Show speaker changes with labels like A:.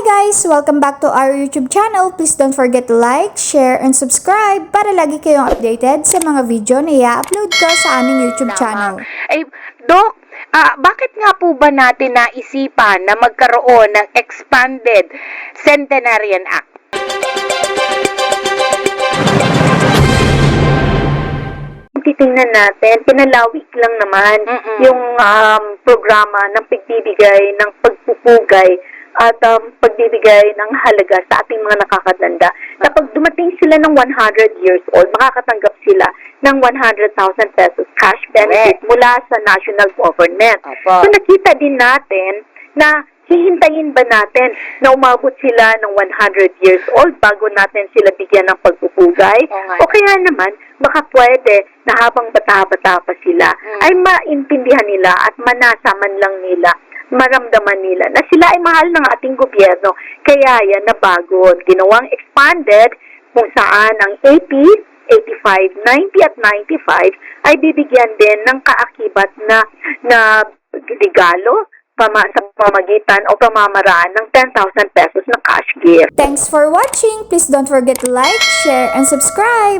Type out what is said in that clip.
A: guys! Welcome back to our YouTube channel. Please don't forget to like, share, and subscribe para lagi kayong updated sa mga video na i-upload ko sa aming YouTube channel.
B: Ay, Dok, ah, bakit nga po ba natin naisipan na magkaroon ng expanded Centenarian Act?
C: titingnan natin, pinalawik lang naman
B: Mm-mm.
C: yung um, programa ng pagbibigay ng pagpupugay at um, pagbibigay ng halaga sa ating mga nakakatanda. Kapag dumating sila ng 100 years old, makakatanggap sila ng 100,000 pesos cash benefit mula sa national government.
B: Opo.
C: So nakita din natin na hihintayin ba natin na umabot sila ng 100 years old bago natin sila bigyan ng pagpupugay?
B: Nga.
C: O kaya naman, baka pwede na habang bata-bata pa sila,
B: Mm.
C: ay maintindihan nila at manasa man lang nila, maramdaman nila na sila ay mahal ng ating gobyerno. Kaya yan na bago, ginawang expanded kung saan ang 80, 85, 90 at 95 ay bibigyan din ng kaakibat na na regalo pama, sa pamagitan o pamamaraan ng 10,000 pesos na cash gift.
A: Thanks for watching! Please don't forget to like, share, and subscribe!